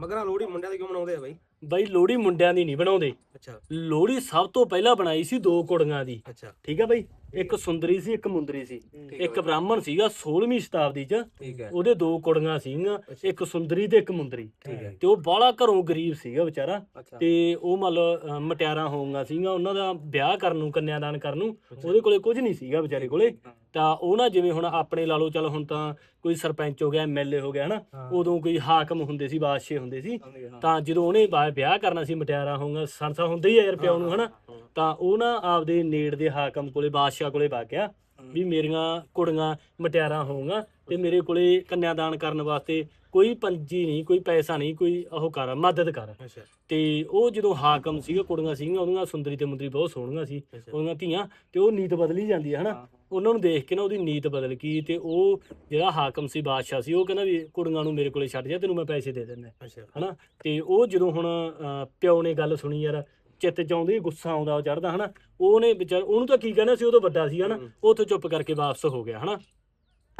ਮਗਰਾਂ ਲੋਹੜੀ ਮੁੰਡਿਆਂ ਦੀ ਕਿਉਂ ਮਨਾਉਂਦੇ ਆ ਬਾਈ? ਬਈ ਲੋਹੜੀ ਮੁੰਡਿਆਂ ਦੀ ਨਹੀਂ ਬਣਾਉਂਦੇ। ਅੱਛਾ। ਲੋਹੜੀ ਸਭ ਤੋਂ ਪਹਿਲਾਂ ਬਣਾਈ ਸੀ ਦੋ ਕੁੜੀਆਂ ਦੀ। ਅੱਛਾ। ਠੀਕ ਹੈ ਬਈ? ਇੱਕ ਸੁੰਦਰੀ ਸੀ ਇੱਕ ਮੁੰਦਰੀ ਸੀ। ਇੱਕ ਬ੍ਰਾਹਮਣ ਸੀਗਾ 16ਵੀਂ ਸ਼ਤਾਬਦੀ 'ਚ। ਠੀਕ ਹੈ ਉਹਦੇ ਦੋ ਕੁੜੀਆਂ ਸੀਗੀਆਂ ਇੱਕ ਸੁੰਦਰੀ ਤੇ ਇੱਕ ਮੁੰਦਰੀ। ਤੇ ਉਹ ਬਾਹਲਾ ਘਰੋਂ ਗਰੀਬ ਸੀਗਾ ਵਿਚਾਰਾ। ਤੇ ਉਹ ਮੰਨ ਲਓ ਅਹ, ਮਟਿਆਰਾਂ ਹੋਊਗਾ ਸੀਗਾ ਉਹਨਾਂ ਦਾ ਵਿਆਹ ਕਰਨ ਨੂੰ ਕੰਨਿਆਦਾਨ ਕਰਨ ਨੂੰ ਉਹਦੇ ਕੋਲੇ ਕੁਝ ਨਹੀਂ ਸੀਗਾ ਵਿਚਾਰੇ ਕੋਲੇ। ਤਾਂ ਉਹ ਨਾ ਜਿਵੇਂ ਹੁਣ ਆਪਣੇ ਲਾ ਲਓ ਚੱਲ ਹੁਣ ਤਾਂ ਕੋਈ ਸਰਪੰਚ ਹੋ ਗਿਆ ਐਮਐਲਏ ਹੋ ਗਿਆ ਹਨਾ? ਉਦੋਂ ਕੋਈ ਹਾਕਮ ਹੁੰਦੇ ਸੀ ਬਾਦਸ਼ਾਹ ਹੁੰਦੇ ਸੀ। ਤਾਂ ਜਦੋਂ ਉਹਨੇ ਵਿਆਹ ਕਰਨਾ ਸੀ ਮਟਿਆਰਾਂ ਹੋਊਗਾ ਸੰਸਾ ਹੁੰਦਾ ਹੀ ਆ ਯਾਰ ਪਿਓ ਨੂੰ ਹਨਾ? ਤਾਂ ਉਹ ਨਾ ਆਪਦੇ ਨੇੜ ਦੇ ਹਾਕਮ ਕੋਲੇ ਬਾਦਸ਼ਾਹ ਕੋਲੇ ਵਗ ਗਿਆ ਵੀ ਮੇਰੀਆਂ ਕੁੜੀਆਂ ਮਟਿਆਰਾਂ ਹੋਊਗਾ ਤੇ ਮੇਰੇ ਕੋਲੇ ਕੰਨਿਆਦਾਨ ਕਰਨ ਵਾਸਤੇ ਕੋਈ ਪੰਜੀ ਨਹੀਂ ਕੋਈ ਪੈਸਾ ਨਹੀਂ ਕੋਈ ਉਹ ਕਰ ਮਦਦ ਕਰ। ਤੇ ਉਹ ਜਦੋਂ ਹਾਕਮ ਸੀਗਾ ਕੁੜੀਆਂ ਸੀਗੀਆਂ ਉਹਦੀਆਂ ਸੁੰਦਰੀ ਤੇ ਮੁੰਦਰੀ ਬਹੁਤ ਸੋਹਣੀਆਂ ਸੀ ਉਹਦੀਆਂ ਧੀਆਂ ਤੇ ਉਹ ਨੀਤ ਬਦਲੀ ਜਾਂਦੀ ਹੈ ਹਨਾ ਉਹਨਾਂ ਨੂੰ ਦੇਖ ਕੇ ਨਾ ਉਹਦੀ ਨੀਤ ਬਦਲ ਗਈ ਤੇ ਉਹ ਜਿਹੜਾ ਹਾਕਮ ਸੀ ਬਾਦਸ਼ਾਹ ਸੀ ਉਹ ਕਹਿੰਦਾ ਵੀ ਕੁੜੀਆਂ ਨੂੰ ਮੇਰੇ ਕੋਲੇ ਛੱਡ ਜਾ ਤੈਨੂੰ ਮੈਂ ਪੈਸੇ ਦੇ ਦਿੰਦਾ ਹਨਾ? ਤੇ ਉਹ ਜਦੋਂ ਹੁਣ ਪਿਓ ਨੇ ਗੱਲ ਸੁਣੀ ਯਾਰ ਚਿੱਤ ਚ ਆਉਂਦੀ ਗੁੱਸਾ ਆਉਂਦਾ ਉਹ ਚੜਦਾ ਹਨਾ? ਉਹਨੇ ਵਿਚਾਰ ਉਹਨੂੰ ਤਾਂ ਕੀ ਕਹਿਣਾ ਸੀ ਉਹ ਤਾਂ ਵੱਡਾ ਸੀ ਹਨਾ। ਉਹ ਉੱਥੇ ਚੁੱਪ ਕਰਕੇ ਵਾਪਸ ਹੋ ਗਿਆ ਹਨਾ?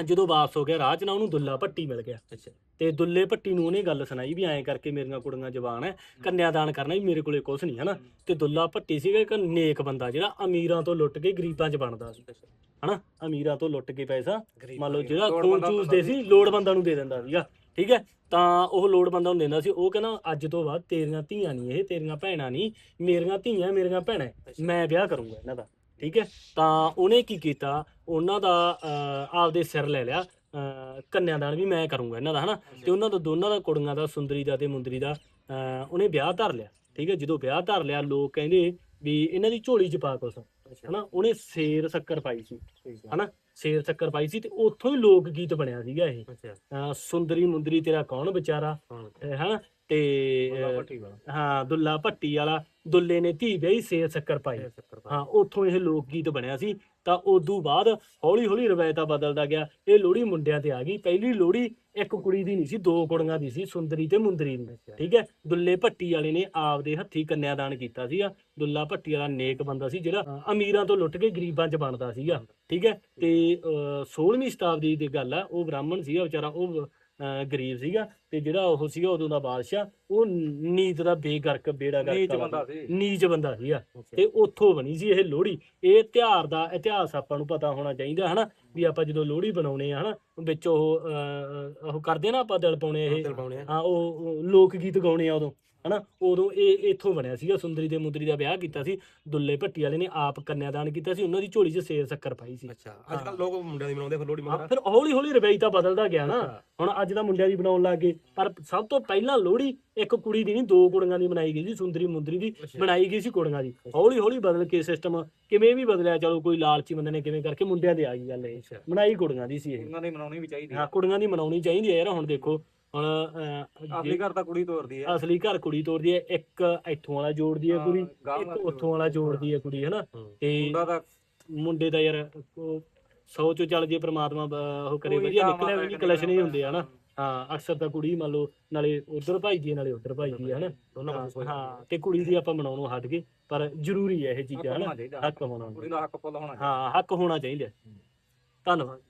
ਜਦੋਂ ਵਾਪਸ ਹੋ ਗਿਆ ਰਾਹ ਚ ਨਾ ਉਹਨੂੰ ਦੁੱਲਾ ਭੱਟੀ ਮਿਲ ਗਿਆ। ਅੱਛਾ। ਤੇ ਦੁੱਲੇ ਭੱਟੀ ਨੂੰ ਉਹਨੇ ਗੱਲ ਸੁਣਾਈ ਵੀ ਐਂ ਕਰਕੇ ਮੇਰੀਆਂ ਕੁੜੀਆਂ ਜਵਾਨ ਐ ਕੰਨਿਆਦਾਨ ਕਰਨਾ ਵੀ ਮੇਰੇ ਕੋਲੇ ਕੁਛ ਨਹੀਂ ਹਨਾ? ਤੇ ਦੁੱਲਾ ਭੱਟੀ ਸੀਗਾ ਇੱਕ ਨੇਕ ਬੰਦਾ ਜਿਹੜਾ ਅਮੀਰਾਂ ਤੋਂ ਲੁੱਟ ਕੇ ਗਰੀਬਾਂ 'ਚ ਬਣਦਾ ਸੀ ਹਨਾ? ਅਮੀਰਾਂ ਤੋਂ ਲੁੱਟ ਕੇ ਪੈਸਾ ਮੰਨ ਲਓ ਜਿਹੜਾ ਖੂਨ ਚੂਸਦੇ ਸੀ ਲੋੜਵੰਦਾਂ ਨੂੰ ਦੇ ਦਿੰਦਾ ਸੀਗਾ। ਠੀਕ ਹੈ? ਤਾਂ ਉਹ ਲੋੜਵੰਦਾਂ ਨੂੰ ਦਿੰਦਾ ਸੀ ਉਹ ਕਹਿੰਦਾ ਅੱਜ ਤੋਂ ਬਾਅਦ ਤੇਰੀਆਂ ਧੀਆਂ ਨਹੀਂ ਇਹ ਤੇਰੀਆਂ ਭੈਣਾਂ ਨਹੀਂ ਮੇਰੀਆਂ ਧੀਆਂ ਮੇਰੀਆਂ ਭੈਣਾਂ। ਮੈਂ ਵਿਆਹ ਕਰੂੰਗਾ ਇਹਨਾਂ ਦਾ ਠੀਕ ਹੈ? ਤਾਂ ਉਹਨੇ ਕੀ ਕੀਤਾ ਉਹਨਾਂ ਦਾ ਆਪਦੇ ਸਿਰ ਲੈ ਲਿਆ ਕੰਨਿਆਦਾਨ ਵੀ ਮੈਂ ਕਰੂੰਗਾ ਇਹਨਾਂ ਦਾ ਹਨਾ? ਤੇ ਉਹਨਾਂ ਦਾ ਦੋਨਾਂ ਦਾ ਕੁੜੀਆਂ ਦਾ ਸੁੰਦਰੀ ਦਾ ਤੇ ਮੁੰਦਰੀ ਦਾ ਉਹਨੇ ਵਿਆਹ ਧਰ ਲਿਆ ਠੀਕ ਹੈ? ਜਦੋਂ ਵਿਆਹ ਧਰ ਲਿਆ ਲੋਕ ਕਹਿੰਦੇ ਵੀ ਇਹਨਾਂ ਦੀ ਝੋਲੀ ਚ ਪਾ ਕੁਛ। ਹਨਾ? ਉਹਨੇ ਸ਼ੇਰ ਸ਼ੱਕਰ ਪਾਈ ਸੀ ਹਨਾ? ਸ਼ੇਰ ਸ਼ੱਕਰ ਪਾਈ ਸੀ ਤੇ ਉੱਥੋਂ ਹੀ ਲੋਕ ਗੀਤ ਬਣਿਆ ਸੀਗਾ ਇਹ। ਅੱਛਾ। ਅਹ, ਸੁੰਦਰੀ ਮੁੰਦਰੀ ਤੇਰਾ ਕੌਣ ਵਿਚਾਰਾ? ਹਾਂ ਤੇ ਹਾਂ ਦੁੱਲਾ ਭੱਟੀ ਵਾਲਾ। ਦੁੱਲੇ ਨੇ ਧੀ ਵਿਆਹੀ ਸ਼ੇਰ ਸ਼ੱਕਰ ਪਾਈ। ਹਾਂ ਉੱਥੋਂ ਇਹ ਲੋਕ ਗੀਤ ਬਣਿਆ ਸੀ। ਤਾਂ ਉਦੋਂ ਬਾਅਦ ਹੌਲੀ ਹੌਲੀ ਰਵਾਇਤਾਂ ਬਦਲਦਾ ਗਿਆ। ਇਹ ਲੋਹੜੀ ਮੁੰਡਿਆਂ ਤੇ ਆ ਗਈ। ਪਹਿਲੀ ਲੋਹੜੀ ਇੱਕ ਕੁੜੀ ਦੀ ਨਹੀਂ ਸੀ ਦੋ ਕੁੜੀਆਂ ਦੀ ਸੀ ਸੁੰਦਰੀ ਤੇ ਮੁੰਦਰੀ ਠੀਕ ਹੈ? ਦੁੱਲੇ ਭੱਟੀ ਵਾਲੇ ਨੇ ਆਪਦੇ ਹੱਥੀ ਕੰਨਿਆਦਾਨ ਕੀਤਾ ਸੀਗਾ। ਦੁੱਲਾ ਭੱਟੀ ਵਾਲਾ ਨੇਕ ਬੰਦਾ ਸੀ ਜਿਹੜਾ ਅਮੀਰਾਂ ਤੋਂ ਲੁੱਟ ਕੇ ਗਰੀਬਾਂ 'ਚ ਬਣਦਾ ਸੀਗਾ। ਠੀਕ ਹੈ? ਤੇ 16ਵੀਂ ਸ਼ਤਾਬਦੀ ਦੀ ਗੱਲ ਆ ਉਹ ਬ੍ਰਾਹਮਣ ਸੀਗਾ ਵਿਚਾਰਾ ਉਹ ਗਰੀਬ ਸੀਗਾ ਤੇ ਜਿਹੜਾ ਉਹ ਸੀਗਾ ਉਦੋਂ ਦਾ ਬਾਦਸ਼ਾਹ ਉਹ ਨੀਤ ਦਾ ਬੇਗਰਕ ਬੇੜਾ ਗਰਕ ਨੀਚ ਬੰਦਾ ਸੀ। ਨੀਚ ਬੰਦਾ ਸੀਗਾ। ਤੇ ਉੱਥੋਂ ਬਣੀ ਸੀ ਇਹ ਲੋਹੜੀ। ਇਹ ਤਿਉਹਾਰ ਦਾ ਇਤਿਹਾਸ ਆਪਾਂ ਨੂੰ ਪਤਾ ਹੋਣਾ ਚਾਹੀਦਾ ਹਨਾ? ਵੀ ਆਪਾਂ ਜਦੋਂ ਲੋਹੜੀ ਬਣਾਉਣੇ ਆ ਹਨਾ? ਵਿੱਚ ਉਹ ਉਹ ਕਰਦੇ ਨਾ ਆਪਾਂ ਦਿਲ ਪਾਉਣੇ ਇਹ। ਹਾਂ ਉਹ ਉਹ ਲੋਕ ਗੀਤ ਗਾਉਣੇ ਆ ਉਦੋਂ। ਹਨਾ ਉਦੋਂ ਇਹ ਇੱਥੋਂ ਬਣਿਆ ਸੀਗਾ ਸੁੰਦਰੀ ਤੇ ਮੁੰਦਰੀ ਦਾ ਵਿਆਹ ਕੀਤਾ ਸੀ ਦੁੱਲੇ ਭੱਟੀ ਵਾਲੇ ਨੇ ਆਪ ਕੰਨਿਆਦਾਨ ਕੀਤਾ ਸੀ ਉਹਨਾਂ ਦੀ ਝੋਲੀ 'ਚ ਸੇਰ ਸ਼ੱਕਰ ਪਾਈ ਸੀ। ਅੱਛਾ ਅੱਜ ਕੱਲ ਲੋਕ ਮੁੰਡਿਆਂ ਦੀ ਮਨਾਉਂਦੇ ਫਿਰ ਹਾਂ, ਮਗਰਾਂ ਫਿਰ ਹੌਲੀ ਹੌਲੀ ਰਵੈਈ ਤਾਂ ਬਦਲਦਾ ਗਿਆ ਨਾ। ਹੁਣ ਅੱਜ ਦਾ ਮੁੰਡਿਆਂ ਦੀ ਬਣਾਉਣ ਲੱਗ ਗਏ ਪਰ ਸਭ ਤੋਂ ਪਹਿਲਾਂ ਲੋਹੜੀ ਇੱਕ ਕੁੜੀ ਦੀ ਨਹੀਂ ਦੋ ਕੁੜੀਆਂ ਦੀ ਬਣਾਈ ਗਈ ਸੀ ਸੁੰਦਰੀ ਮੁੰਦਰੀ ਦੀ ਬਣਾਈ ਗਈ ਸੀ ਕੁੜੀਆਂ ਦੀ। ਹੌਲੀ ਹੌਲੀ ਬਦਲ ਕੇ ਸਿਸਟਮ ਕਿਵੇਂ ਵੀ ਬਦਲਿਆ ਚਲੋ ਕੋਈ ਲਾਲਚੀ ਬੰਦੇ ਨੇ ਕਿਵੇਂ ਕਰਕੇ ਮੁੰਡਿਆਂ ਦੇ ਆ ਗਈ ਗੱਲ ਇਹ। ਬਣਾਈ ਕੁੜੀਆਂ ਦੀ ਸੀ ਇਹ। ਉਹਨਾਂ ਦੀ ਮਨਾਉਣੀ ਵੀ ਚਾਹੀਦੀ ਹਾਂ ਕੁੜੀਆਂ ਦੀ ਮਨਾਉਣੀ ਚਾਹੀਦੀ ਹੈ ਯਾਰ ਹੁਣ ਦੇਖੋ। ਹੁਣ ਅਹ, ਆਪਣੀ ਘਰ ਤਾਂ ਕੁੜੀ ਤੋਰਦੀ ਹੈ। ਅਸਲੀ ਘਰ ਕੁੜੀ ਤੋਰਦੀ ਹੈ ਇੱਕ ਇੱਥੋਂ ਵਾਲਾ ਜੋੜਦੀ ਹੈ ਹਾਂ, ਕੁੜੀ ਗਾਂਹ ਇੱਕ ਵਾਲੀ ਉੱਥੋਂ ਵਾਲਾ ਜੋੜਦੀ ਹੈ। ਕੁੜੀ ਹਨਾ? ਹੂੰ। ਤੇ ਮੁੰਡਾ ਤਾਂ ਮੁੰਡੇ ਦਾ ਯਾਰ ਉਹ 100 ਚੋਂ ਚੱਲ ਜੇ ਪ੍ਰਮਾਤਮਾ ਬ- ਉਹ ਕਰੇ ਕੋਈ ਵਧੀਆ ਨਿਕਲਿਆ ਵੀ ਨਹੀਂ ਕਲਸ਼ ਨਹੀਂ ਹੁੰਦੇ। ਹਨਾ? ਹਾਂ ਅਕਸਰ ਤਾਂ ਕੁੜੀ ਮੰਨ ਲਓ ਨਾਲੇ ਉਧਰ ਭਾਈਦੀ ਹੈ ਨਾਲੇ ਉਧਰ ਭਾਈਦੀ ਹੈ ਹਨਾ? ਦੋਨਾਂ ਪਾਸੇ ਹਾਂ ਤੇ ਕੁੜੀ ਦੀ ਆਪਾਂ ਮਨਾਉਣੋਂ ਹਟ ਗਏ ਪਰ ਜ਼ਰੂਰੀ ਹੈ ਇਹ ਚੀਜ਼ਾਂ ਹਨਾ? ਹੱਕ ਹੋਣਾ ਕੁੜੀ ਦਾ ਹੱਕ ਫੁੱਲ ਹੋਣਾ ਚਾਹੀਦਾ ਹਾਂ ਹੱਕ ਹੋਣਾ ਚਾਹੀਦਾ। ਧੰਨਵਾਦ।